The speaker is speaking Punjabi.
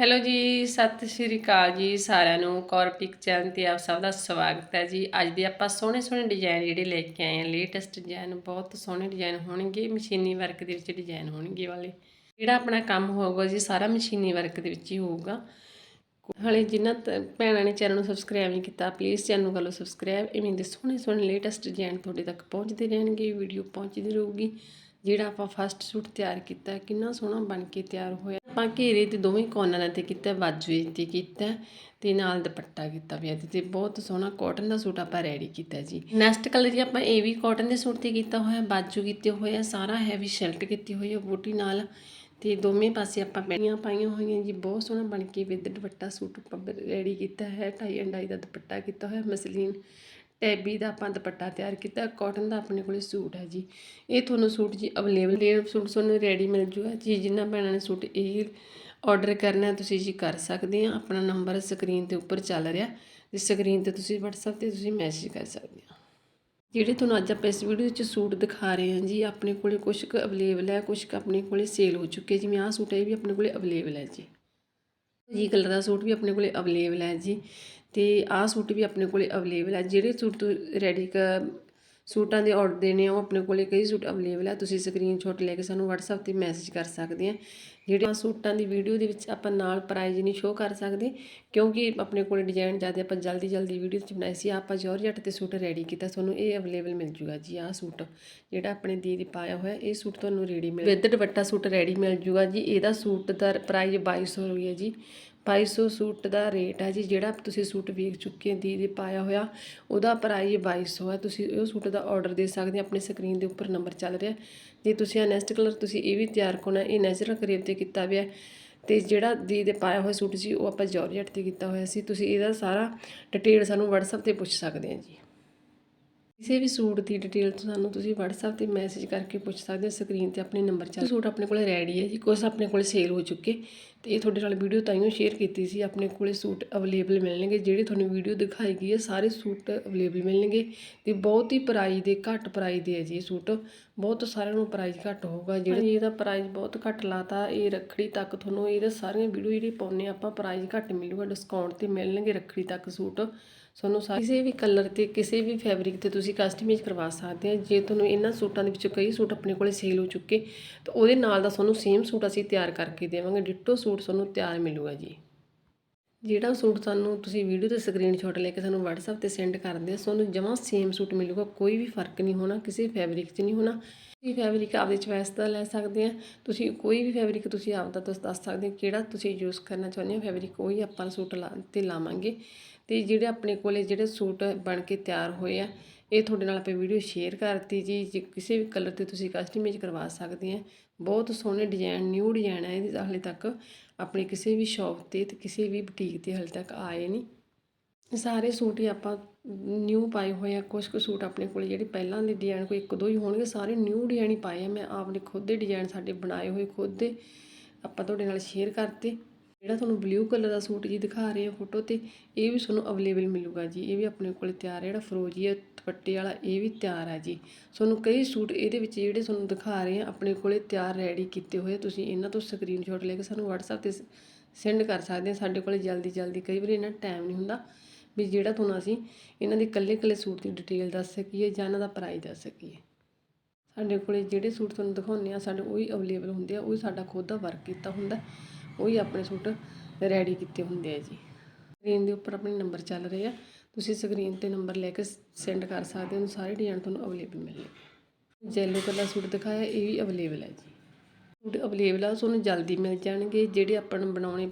ਹੈਲੋ ਜੀ, ਸਤਿ ਸ਼੍ਰੀ ਅਕਾਲ ਜੀ ਸਾਰਿਆਂ ਨੂੰ। ਕੌਰਪਿਕ ਚੈਨਲ ਤੇ ਆਪ ਸਭ ਦਾ ਸਵਾਗਤ ਹੈ ਜੀ। ਅੱਜ ਦੇ ਆਪਾਂ ਸੋਹਣੇ ਸੋਹਣੇ ਡਿਜ਼ਾਈਨ ਜਿਹੜੇ ਲੈ ਕੇ ਆਏ ਹਾਂ। ਲੇਟੈਸਟ ਡਿਜ਼ਾਈਨ ਬਹੁਤ ਸੋਹਣੇ ਡਿਜ਼ਾਈਨ ਹੋਣਗੇ। ਮਸ਼ੀਨੀ ਵਰਕ ਦੇ ਵਿੱਚ ਡਿਜ਼ਾਈਨ ਹੋਣਗੇ ਵਾਲੇ। ਜਿਹੜਾ ਆਪਣਾ ਕੰਮ ਹੋਊਗਾ ਜੀ, ਸਾਰਾ ਮਸ਼ੀਨੀ ਵਰਕ ਦੇ ਵਿੱਚ ਹੀ ਹੋਊਗਾ। ਹਲੇ ਜਿਨ੍ਹਾਂ ਤ- ਭੈਣਾਂ ਨੇ ਚੈਨਲ ਨੂੰ ਸਬਸਕ੍ਰਾਈਬ ਨਹੀਂ ਕੀਤਾ ਪਲੀਜ਼ ਚੈਨਲ ਨੂੰ ਕਰ ਲਓ ਸਬਸਕ੍ਰਾਈਬ ਇਵੇਂ ਦੇ ਸੋਹਣੇ ਸੋਹਣੇ ਲੇਟੈਸਟ ਡਿਜ਼ਾਈਨ ਤੁਹਾਡੇ ਤੱਕ ਪਹੁੰਚਦੇ ਰਹਿਣਗੇ ਵੀਡੀਓ ਪਹੁੰਚਦੀ ਰਹੂਗੀ। ਜਿਹੜਾ ਆਪਾਂ ਫਸਟ ਸੂਟ ਤਿਆਰ ਕੀਤਾ, ਕਿੰਨਾ ਸੋਹਣਾ ਬਣ ਕੇ ਤਿਆਰ ਹੋਇਆ। ਆਪਾਂ ਘੇਰੇ ਤੇ ਦੋਵੇਂ ਕੋਨਾਂ ਤੇ ਕੀਤਾ, ਬਾਜੂ ਤੇ ਕੀਤਾ ਤੇ ਨਾਲ ਦੁਪੱਟਾ ਕੀਤਾ ਪਿਆ ਤੇ ਬਹੁਤ ਸੋਹਣਾ ਕਾਟਨ ਦਾ ਸੂਟ ਆਪਾਂ ਰੈਡੀ ਕੀਤਾ ਜੀ। ਨੈਕਸਟ ਕਲਰ ਜੀ ਆਪਾਂ ਇਹ ਵੀ ਕਾਟਨ ਦੇ ਸੂਟ ਤੇ ਕੀਤਾ ਹੋਇਆ, ਬਾਜੂ ਕੀਤੇ ਹੋਏ ਆ, ਸਾਰਾ ਹੈਵੀ ਸ਼ਰਟ ਕੀਤੀ ਹੋਈ ਹੈ ਬੂਟੀ ਨਾਲ ਤੇ ਦੋਵੇਂ ਪਾਸੇ ਆਪਾਂ ਪੈਣੀਆਂ ਪਾਈਆਂ ਹੋਈਆਂ ਜੀ, ਬਹੁਤ ਸੋਹਣਾ ਬਣ ਕੇ ਵਿਦ ਦੁਪੱਟਾ ਸੂਟ ਰੈਡੀ ਕੀਤਾ ਹੈ ਟਾਈ ਐਂਡ ਡਾਈ ਦਾ ਦੁਪੱਟਾ ਕੀਤਾ ਹੋਇਆ, ਮਸਲੀਨ ਟੈਬੀ ਦਾ ਆਪਾਂ ਦੁਪੱਟਾ ਤਿਆਰ ਕੀਤਾ ਕਾਟਨ ਦਾ ਆਪਣੇ ਕੋਲੇ ਸੂਟ ਹੈ ਜੀ। ਇਹ ਤੁਹਾਨੂੰ ਸੂਟ ਜੀ ਅਵੇਲੇਬਲ ਇਹ ਸੂਟ ਤੁਹਾਨੂੰ ਰੈਡੀ ਮਿਲ ਜੂਗਾ। ਜੀ ਜਿਨ੍ਹਾਂ ਭੈਣਾਂ ਨੇ ਸੂਟ ਇਹ ਆਰਡਰ ਕਰਨਾ ਤੁਸੀਂ ਜੀ ਕਰ ਸਕਦੇ ਆ। ਆਪਣਾ ਨੰਬਰ ਸਕਰੀਨ ਤੇ ਉੱਪਰ ਚੱਲ ਰਿਹਾ। ਜਿਸ ਸਕਰੀਨ ਤੇ ਤੁਸੀਂ WhatsApp ਤੇ ਤੁਸੀਂ ਮੈਸੇਜ ਕਰ ਸਕਦੇ ਆ। ਜਿਹੜੇ ਤੁਹਾਨੂੰ ਅੱਜ ਆਪਾਂ ਇਸ ਵੀਡੀਓ ਵਿੱਚ ਸੂਟ ਦਿਖਾ ਰਹੇ ਹਾਂ ਜੀ, ਆਪਣੇ ਕੋਲੇ ਕੁਝ ਕੁ ਅਵੇਲੇਬਲ ਹੈ ਕੁਝ ਕੁ ਆਪਣੇ ਕੋਲੇ ਸੇਲ ਹੋ ਚੁੱਕੇ ਜਿਵੇਂ ਆਹ ਸੂਟ ਹੈ, ਇਹ ਵੀ ਆਪਣੇ ਕੋਲੇ ਅਵੇਲੇਬਲ ਹੈ ਜੀ। ਜੀ ਕਲਰ ਦਾ ਸੂਟ ਵੀ ਆਪਣੇ ਕੋਲੇ ਅਵੇਲੇਬਲ ਹੈ ਜੀ। ਤੇ ਆਹ ਸੂਟ ਵੀ ਆਪਣੇ ਕੋਲੇ ਅਵੇਲੇਬਲ ਹੈ ਜਿਹੜੇ ਸੂਟ ਤੁਸੀਂ ਰੈਡੀ ਸੂਟਾਂ ਦੇ ਆਰਡਰ ਦੇਣੇ ਆ, ਉਹ ਆਪਣੇ ਕੋਲੇ ਕਈ ਸੂਟ ਅਵੇਲੇਬਲ ਹੈ ਤੁਸੀਂ ਸਕਰੀਨਸ਼ਾਟ ਲੈ ਕੇ ਸਾਨੂੰ WhatsApp ਤੇ ਮੈਸੇਜ ਕਰ ਸਕਦੇ ਆ। ਜਿਹੜੇ ਆਹ ਸੂਟਾਂ ਦੀ ਵੀਡੀਓ ਦੇ ਵਿੱਚ ਆਪਾਂ ਨਾਲ ਪ੍ਰਾਈਜ਼ ਨਹੀਂ ਸ਼ੋਅ ਕਰ ਸਕਦੇ, ਕਿਉਂਕਿ ਆਪਣੇ ਕੋਲੇ ਡਿਜ਼ਾਈਨ ਜ਼ਿਆਦਾ ਆਪਾਂ ਜਲਦੀ ਜਲਦੀ ਵੀਡੀਓ 'ਚ ਬਣਾਈ ਸੀ। ਆਪਾਂ ਜੌਰਜੱਟ ਤੇ ਸੂਟ ਰੈਡੀ ਕੀਤਾ। ਤੁਹਾਨੂੰ ਇਹ ਅਵੇਲੇਬਲ ਮਿਲ ਜੂਗਾ ਜੀ ਆਹ ਸੂਟ। ਜਿਹੜਾ ਆਪਣੇ ਦੀਦੀ ਪਾਇਆ ਹੋਇਆ, ਇਹ ਸੂਟ ਤੁਹਾਨੂੰ ਰੈਡੀ ਮਿਲ ਵਿਦ ਦੁਪੱਟਾ ਸੂਟ ਰੈਡੀ ਮਿਲ ਜੂਗਾ ਜੀ। ਇਹਦਾ ਸੂਟ ਦਾ ਪ੍ਰਾਈਜ਼ 2200 ਰੁਪਏ ਹੈ ਜੀ। 2200 ਸੂਟ ਦਾ ਰੇਟ ਹੈ ਜੀ, ਜਿਹੜਾ ਤੁਸੀਂ ਸੂਟ ਵੇਖ ਚੁੱਕੇ ਦੀ ਦੇ ਪਾਇਆ ਹੋਇਆ, ਉਹਦਾ ਪ੍ਰਾਈਸ 2200 ਹੈ। ਤੁਸੀਂ ਉਹ ਸੂਟ ਦਾ ਆਰਡਰ ਦੇ ਸਕਦੇ ਹੋ, ਆਪਣੀ ਸਕਰੀਨ ਦੇ ਉੱਪਰ ਨੰਬਰ ਚੱਲ ਰਿਹਾ। ਜੇ ਤੁਸੀਂ ਆ ਨੈਕਸਟ ਕਲਰ ਤੁਸੀਂ ਇਹ ਵੀ ਤਿਆਰ ਕਰਨਾ ਇਹ ਨੈਚੁਰਲ ਕਰੇਵ ਤੇ ਕੀਤਾ ਹੋਇਆ ਤੇ ਜਿਹੜਾ ਦੀ ਦੇ ਪਾਇਆ ਹੋਇਆ ਸੂਟ ਸੀ ਉਹ ਆਪਾਂ ਜੌਰਜਟ ਤੇ ਕੀਤਾ ਹੋਇਆ ਸੀ। ਤੁਸੀਂ ਇਹਦਾ ਸਾਰਾ ਡਿਟੇਲ ਸਾਨੂੰ WhatsApp ਤੇ ਪੁੱਛ ਸਕਦੇ ਆ ਜੀ। ਕਿਸੇ ਵੀ ਸੂਟ ਦੀ ਡਿਟੇਲ ਸਾਨੂੰ ਤੁਸੀਂ WhatsApp ਤੇ ਮੈਸੇਜ ਕਰਕੇ ਪੁੱਛ ਸਕਦੇ ਹੋ ਸਕਰੀਨ ਤੇ ਆਪਣੇ ਨੰਬਰ ਚੱਲ ਸੂਟ ਆਪਣੇ ਕੋਲ ਰੈਡੀ ਹੈ ਜੀ ਕੁਝ ਆਪਣੇ ਕੋਲ ਸੇਲ ਹੋ ਚੁੱਕੇ। ਤੇ ਇਹ ਤੁਹਾਡੇ ਨਾਲ ਵੀਡੀਓ ਤਾਈਓ ਸ਼ੇਅਰ ਕੀਤੀ ਸੀ, ਆਪਣੇ ਕੋਲੇ ਸੂਟ ਅਵੇਲੇਬਲ ਮਿਲਣਗੇ, ਜਿਹੜੇ ਤੁਹਾਨੂੰ ਵੀਡੀਓ ਦਿਖਾਈ ਗਈ ਹੈ, ਸਾਰੇ ਸੂਟ ਅਵੇਲੇਬਲ ਮਿਲਣਗੇ ਤੇ ਬਹੁਤ ਹੀ ਪ੍ਰਾਈਸ ਦੇ, ਘੱਟ ਪ੍ਰਾਈਸ ਦੇ ਹੈ ਜੀ ਇਹ ਸੂਟ। ਬਹੁਤ ਸਾਰਿਆਂ ਨੂੰ ਪ੍ਰਾਈਸ ਘੱਟ ਹੋਊਗਾ, ਜਿਹੜਾ ਇਹਦਾ ਪ੍ਰਾਈਸ ਬਹੁਤ ਘੱਟ ਲਾਤਾ, ਇਹ ਰੱਖੜੀ ਤੱਕ ਤੁਹਾਨੂੰ ਇਹਦੇ ਸਾਰੀਆਂ ਵੀਡੀਓ ਜਿਹੜੀ ਪਾਉਂਦੇ ਆਪਾਂ ਪ੍ਰਾਈਸ ਘੱਟ ਮਿਲੂਗਾ ਡਿਸਕਾਊਂਟ ਤੇ ਮਿਲਣਗੇ ਰੱਖੜੀ ਤੱਕ ਸੂਟ। ਤੁਹਾਨੂੰ ਸਾ- ਕਿਸੇ ਵੀ ਕਲਰ ਤੇ, ਕਿਸੇ ਵੀ ਫੈਬਰਿਕ ਤੇ ਤੁਸੀਂ ਕਸਟਮਾਈਜ਼ ਕਰਵਾ ਸਕਦੇ ਆ ਜੇ ਤੁਹਾਨੂੰ ਇਹਨਾਂ ਸੂਟਾਂ ਦੇ ਵਿੱਚੋਂ ਕਈ ਸੂਟ ਆਪਣੇ ਕੋਲੇ ਸੇਲ ਹੋ ਚੁੱਕੇ, ਤਾਂ ਉਹਦੇ ਨਾਲ ਦਾ ਤੁਹਾਨੂੰ ਸੇਮ ਸੂਟ ਅਸੀਂ ਤਿਆਰ ਕਰਕੇ ਦੇਵਾਂਗੇ, ਡਿੱਟੋ ਸੂਟ ਸੂਟ ਤੁਹਾਨੂੰ ਤਿਆਰ ਮਿਲੂਗਾ ਜੀ। ਜਿਹੜਾ ਸੂਟ ਸਾਨੂੰ ਤੁਸੀਂ ਵੀਡੀਓ ਤੇ ਸਕਰੀਨਸ਼ਾਟ ਲੈ ਕੇ ਸਾਨੂੰ WhatsApp ਤੇ ਸੈਂਡ ਕਰਦੇ ਹੋ ਤੁਹਾਨੂੰ ਜਮਾਂ ਸੇਮ ਸੂਟ ਮਿਲੂਗਾ, ਕੋਈ ਵੀ ਫ਼ਰਕ ਨਹੀਂ ਹੋਣਾ, ਕਿਸੇ ਫੈਬਰਿਕ 'ਚ ਨਹੀਂ ਹੋਣਾ। ਇਹ ਫੈਬਰਿਕ ਆਪਦੇ ਚੁਆਇਸ ਦਾ ਲੈ ਸਕਦੇ ਆ, ਤੁਸੀਂ ਕੋਈ ਵੀ ਫੈਬਰਿਕ ਤੁਸੀਂ ਆਪਦਾ ਤੁਸੀਂ ਦੱਸ ਸਕਦੇ ਹੋ ਕਿਹੜਾ ਤੁਸੀਂ ਯੂਜ਼ ਕਰਨਾ ਚਾਹੁੰਦੇ ਹੋ ਫੈਬਰਿਕ ਉਹੀ ਆਪਾਂ ਸੂਟ ਲਾ ਤੇ ਲਾਵਾਂਗੇ। ਤੇ ਜਿਹੜੇ ਆਪਣੇ ਕੋਲੇ ਜਿਹੜੇ ਸੂਟ ਬਣ ਕੇ ਤਿਆਰ ਹੋਏ ਆ ਇਹ ਤੁਹਾਡੇ ਨਾਲ ਆਪਾਂ ਵੀਡੀਓ ਸ਼ੇਅਰ ਕਰਤੀ ਜੀ, ਜੇ ਕਿਸੇ ਵੀ ਕਲਰ ਤੇ ਤੁਸੀਂ ਕਸਟਮਾਈਜ਼ ਕਰਵਾ ਸਕਦੇ ਆ। ਬਹੁਤ ਸੋਹਣੇ ਡਿਜ਼ਾਈਨ ਨਿਊ ਡਿਜ਼ਾਈਨ ਹੈ ਇਹਦੇ, ਹਾਲੇ ਤੱਕ ਆਪਣੇ ਕਿਸੇ ਵੀ ਸ਼ਾਪ ਤੇ ਤੇ ਕਿਸੇ ਵੀ ਬੁਟੀਕ ਤੇ ਹਾਲੇ ਤੱਕ ਆਏ ਨਹੀਂ ਸਾਰੇ ਸੂਟ ਹੀ ਆਪਾਂ ਨਿਊ ਪਾਏ ਹੋਏ ਆ ਕੁਝ ਕੁ ਸੂਟ ਆਪਣੇ ਕੋਲ ਜਿਹੜੇ ਪਹਿਲਾਂ ਦੇ ਡਿਜ਼ਾਈਨ ਕੋਈ ਇੱਕ ਦੋ ਹੀ ਹੋਣਗੇ, ਸਾਰੇ ਨਿਊ ਡਿਜ਼ਾਈਨ ਹੀ ਪਾਏ ਆ। ਮੈਂ ਆਪਦੇ ਖੁਦ ਦੇ ਡਿਜ਼ਾਈਨ ਸਾਡੇ ਬਣਾਏ ਹੋਏ, ਖੁਦ ਦੇ ਆਪਾਂ ਤੁਹਾਡੇ ਨਾਲ ਸ਼ੇਅਰ ਕਰਤੇ। ਜਿਹੜਾ ਤੁਹਾਨੂੰ ਬਲੂ ਕਲਰ ਦਾ ਸੂਟ ਜੀ ਦਿਖਾ ਰਹੇ ਆ ਫੋਟੋ ਤੇ, ਇਹ ਵੀ ਤੁਹਾਨੂੰ ਅਵੇਲੇਬਲ ਮਿਲੂਗਾ ਜੀ। ਇਹ ਵੀ ਆਪਣੇ ਕੋਲ ਤਿਆਰ ਹੈ ਜਿਹੜਾ ਫਰੋਜੀ ਹੈ ਦੁਪੱਟੇ ਵਾਲਾ, ਇਹ ਵੀ ਤਿਆਰ ਹੈ ਜੀ। ਤੁਹਾਨੂੰ ਕਈ ਸੂਟ ਇਹਦੇ ਵਿੱਚ ਜਿਹੜੇ ਤੁਹਾਨੂੰ ਦਿਖਾ ਰਹੇ ਆ, ਆਪਣੇ ਕੋਲੇ ਤਿਆਰ ਰੈਡੀ ਕੀਤੇ ਹੋਏ ਤੁਸੀਂ ਇਹਨਾਂ ਤੋਂ ਸਕਰੀਨਸ਼ਾਟ ਲੈ ਕੇ ਸਾਨੂੰ WhatsApp ਤੇ ਸੈਂਡ ਕਰ ਸਕਦੇ ਆ। ਸਾਡੇ ਕੋਲੇ ਜਲਦੀ ਜਲਦੀ ਕਈ ਵਾਰੀ ਇਹਨਾਂ ਟਾਈਮ ਨਹੀਂ ਹੁੰਦਾ ਵੀ ਜਿਹੜਾ ਤੁਹਾਨੂੰ ਅਸੀਂ ਇਹਨਾਂ ਦੇ ਇਕੱਲੇ ਇਕੱਲੇ ਸੂਟ ਦੀ ਡਿਟੇਲ ਦੱਸ ਸਕੀਏ ਜਾਂ ਇਹਨਾਂ ਦਾ ਪ੍ਰਾਈਸ ਦੱਸ ਸਕੀਏ। ਸਾਡੇ ਕੋਲੇ ਜਿਹੜੇ ਸੂਟ ਤੁਹਾਨੂੰ ਦਿਖਾਉਂਦੇ ਆ, ਸਾਡੇ ਉਹੀ ਅਵੇਲੇਬਲ ਹੁੰਦੇ ਆ, ਉਹੀ ਸਾਡਾ ਖੁਦ ਦਾ ਵਰਕ ਕੀਤਾ ਹੁੰਦਾ। ਉਹੀ ਆਪਣੇ ਸੂਟ ਰੈਡੀ ਕੀਤੇ ਹੁੰਦੇ ਆ ਜੀ। ਸਕਰੀਨ ਦੇ ਉੱਪਰ ਆਪਣੇ ਨੰਬਰ ਚੱਲ ਰਹੇ ਆ। ਤੁਸੀਂ ਸਕਰੀਨ ਤੇ ਨੰਬਰ ਲੈ ਕੇ ਸੈਂਡ ਕਰ ਸਕਦੇ ਹੋ ਸਾਰੇ ਡਿਜ਼ਾਈਨ ਤੁਹਾਨੂੰ ਅਵੇਲੇਬਲ ਮਿਲਣਗੇ ਜੈਲੋ ਕਲਰ ਸੂਟ ਦਿਖਾਇਆ, ਇਹ ਵੀ ਅਵੇਲੇਬਲ ਹੈ ਜੀ। ਸੂਟ ਅਵੇਲੇਬਲ ਆ, ਤੁਹਾਨੂੰ ਜਲਦੀ ਮਿਲ ਜਾਣਗੇ। ਜਿਹੜੇ ਆਪਾਂ ਨੂੰ ਬਣਾਉਣੇ